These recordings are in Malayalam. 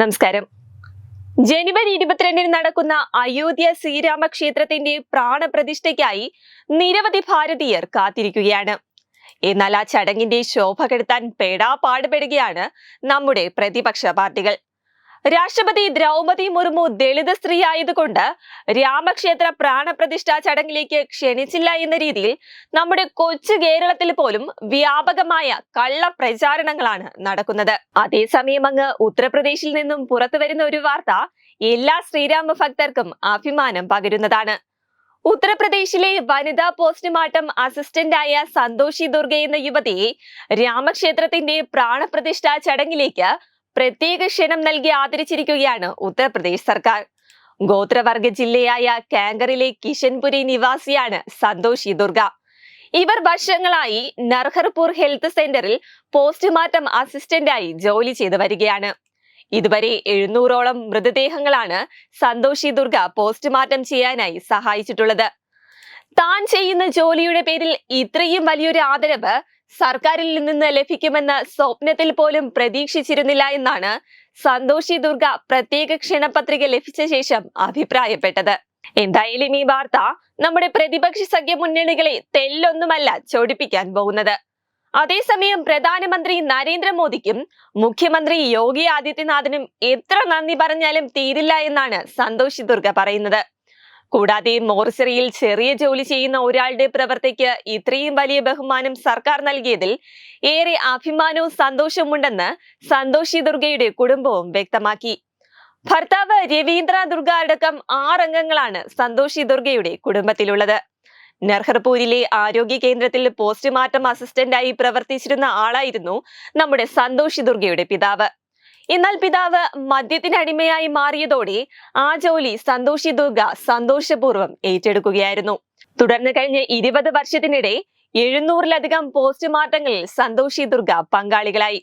നമസ്കാരം. ജനുവരി ഇരുപത്തിരണ്ടിന് നടക്കുന്ന അയോധ്യ ശ്രീരാമ ക്ഷേത്രത്തിന്റെ പ്രാണപ്രതിഷ്ഠയ്ക്കായി നിരവധി ഭാരതീയർ കാത്തിരിക്കുകയാണ്. എന്നാൽ ആ ചടങ്ങിന്റെ ശോഭ കെടുത്താൻ പെടാ പാടുപെടുകയാണ് നമ്മുടെ പ്രതിപക്ഷ പാർട്ടികൾ. രാഷ്ട്രപതി ദ്രൗപതി മുർമു ദളിത് സ്ത്രീ ആയതുകൊണ്ട് രാമക്ഷേത്ര പ്രാണപ്രതിഷ്ഠാ ചടങ്ങിലേക്ക് ക്ഷണിച്ചില്ല എന്ന രീതിയിൽ നമ്മുടെ കൊച്ചു കേരളത്തിൽ പോലും വ്യാപകമായ കള്ള പ്രചാരണങ്ങളാണ് നടക്കുന്നത്. അതേസമയം അങ്ങ് ഉത്തർപ്രദേശിൽ നിന്നും പുറത്തു വരുന്ന ഒരു വാർത്ത എല്ലാ ശ്രീരാമ ഭക്തർക്കും അഭിമാനം പകരുന്നതാണ്. ഉത്തർപ്രദേശിലെ വനിതാ പോസ്റ്റ്മോർട്ടം അസിസ്റ്റന്റായ സന്തോഷി ദുർഗ എന്ന യുവതിയെ രാമക്ഷേത്രത്തിന്റെ പ്രാണപ്രതിഷ്ഠാ ചടങ്ങിലേക്ക് പ്രത്യേക ക്ഷണം നൽകി ആദരിച്ചിരിക്കുകയാണ് ഉത്തർപ്രദേശ് സർക്കാർ. ഗോത്രവർഗ ജില്ലയായ കാങ്കറിലെ കിഷൻപുരി നിവാസിയാണ് സന്തോഷി ദുർഗ. ഇവർ വർഷങ്ങളായി നർഹർപൂർ ഹെൽത്ത് സെന്ററിൽ പോസ്റ്റ്മോർട്ടം അസിസ്റ്റന്റായി ജോലി ചെയ്തു വരികയാണ്. ഇതുവരെ എഴുന്നൂറോളം മൃതദേഹങ്ങളാണ് സന്തോഷി ദുർഗ പോസ്റ്റ്മോർട്ടം ചെയ്യാനായി സഹായിച്ചിട്ടുള്ളത്. താൻ ചെയ്യുന്ന ജോലിയുടെ പേരിൽ ഇത്രയും വലിയൊരു ആദരവ് സർക്കാരിൽ നിന്ന് ലഭിക്കുമെന്ന് സ്വപ്നത്തിൽ പോലും പ്രതീക്ഷിച്ചിരുന്നില്ല എന്നാണ് സന്തോഷി ദുർഗ പ്രത്യേക ക്ഷണപത്രിക ലഭിച്ച ശേഷം അഭിപ്രായപ്പെട്ടത്. എന്തായാലും ഈ വാർത്ത നമ്മുടെ പ്രതിപക്ഷ സഖ്യ മുന്നണികളെ തെല്ലൊന്നുമല്ല ചോടിപ്പിക്കാൻ പോകുന്നത്. അതേസമയം പ്രധാനമന്ത്രി നരേന്ദ്രമോദിക്കും മുഖ്യമന്ത്രി യോഗി ആദിത്യനാഥിനും എത്ര നന്ദി പറഞ്ഞാലും തീരില്ല എന്നാണ് സന്തോഷി ദുർഗ പറയുന്നത്. കൂടാതെ മോർച്ചറിയിൽ ചെറിയ ജോലി ചെയ്യുന്ന ഒരാളുടെ പ്രവർത്തിക്ക് ഇത്രയും വലിയ ബഹുമാനം സർക്കാർ നൽകിയതിൽ ഏറെ അഭിമാനവും സന്തോഷവുമുണ്ടെന്ന് സന്തോഷി ദുർഗയുടെ കുടുംബവും വ്യക്തമാക്കി. ഭർത്താവ് രവീന്ദ്ര ദുർഗ അടക്കം ആറംഗങ്ങളാണ് സന്തോഷി ദുർഗയുടെ കുടുംബത്തിലുള്ളത്. നർഹർപൂരിലെ ആരോഗ്യ കേന്ദ്രത്തിൽ പോസ്റ്റ്മോർട്ടം അസിസ്റ്റന്റായി പ്രവർത്തിച്ചിരുന്ന ആളായിരുന്നു നമ്മുടെ സന്തോഷി ദുർഗയുടെ പിതാവ്. എന്നാൽ പിതാവ് മദ്യത്തിനടിമയായി മാറിയതോടെ ആ ജോലി സന്തോഷി ദുർഗ സന്തോഷപൂർവം ഏറ്റെടുക്കുകയായിരുന്നു. തുടർന്ന് കഴിഞ്ഞ ഇരുപത് വർഷത്തിനിടെ എഴുന്നൂറിലധികം പോസ്റ്റ്മോർട്ടങ്ങളിൽ സന്തോഷി ദുർഗ പങ്കാളികളായി.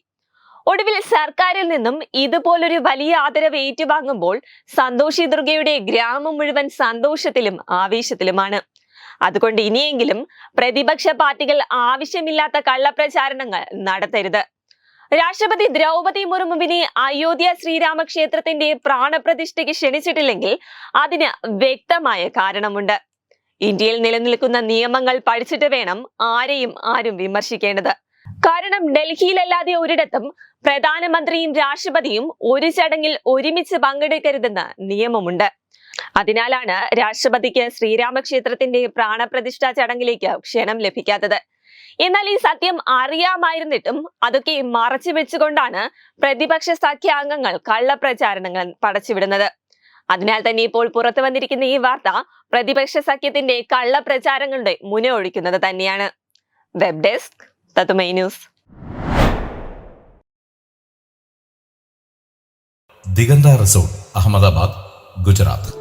ഒടുവിൽ സർക്കാരിൽ നിന്നും ഇതുപോലൊരു വലിയ ആദരവ് ഏറ്റുവാങ്ങുമ്പോൾ സന്തോഷി ദുർഗയുടെ ഗ്രാമം മുഴുവൻ സന്തോഷത്തിലും ആവേശത്തിലുമാണ്. അതുകൊണ്ട് ഇനിയെങ്കിലും പ്രതിപക്ഷ പാർട്ടികൾ ആവശ്യമില്ലാത്ത കള്ളപ്രചാരണങ്ങൾ നടത്തരുത്. രാഷ്ട്രപതി ദ്രൗപതി മുർമുവിനെ അയോധ്യ ശ്രീരാമക്ഷേത്രത്തിന്റെ പ്രാണപ്രതിഷ്ഠയ്ക്ക് ക്ഷണിച്ചിട്ടില്ലെങ്കിൽ അതിന് വ്യക്തമായ കാരണമുണ്ട്. ഇന്ത്യയിൽ നിലനിൽക്കുന്ന നിയമങ്ങൾ പഠിച്ചിട്ട് വേണം ആരെയും ആരും വിമർശിക്കേണ്ടത്. കാരണം ഡൽഹിയിലല്ലാതെ ഒരിടത്തും പ്രധാനമന്ത്രിയും രാഷ്ട്രപതിയും ഒരു ചടങ്ങിൽ ഒരുമിച്ച് പങ്കെടുക്കരുതെന്ന് നിയമമുണ്ട്. അതിനാലാണ് രാഷ്ട്രപതിക്ക് ശ്രീരാമക്ഷേത്രത്തിന്റെ പ്രാണപ്രതിഷ്ഠാ ചടങ്ങിലേക്ക് ക്ഷണം ലഭിക്കാത്തത്. എന്നാൽ ഈ സത്യം അറിയാമായിരുന്നിട്ടും അതൊക്കെ മറച്ചു വെച്ചുകൊണ്ടാണ് പ്രതിപക്ഷ സഖ്യാംഗങ്ങൾ കള്ളപ്രചാരണങ്ങൾ പടച്ചുവിടുന്നത്. അതിനാൽ തന്നെ ഇപ്പോൾ പുറത്തു വന്നിരിക്കുന്ന ഈ വാർത്ത പ്രതിപക്ഷ സഖ്യത്തിന്റെ കള്ളപ്രചാരങ്ങളുടെ മുനയൊഴിക്കുന്നത് തന്നെയാണ്. വെബ് ഡെസ്ക് തത്തുമൈ ന്യൂസ് ദിഗന്ത റിസോർട്ട് അഹമ്മദാബാദ് ഗുജറാത്ത്.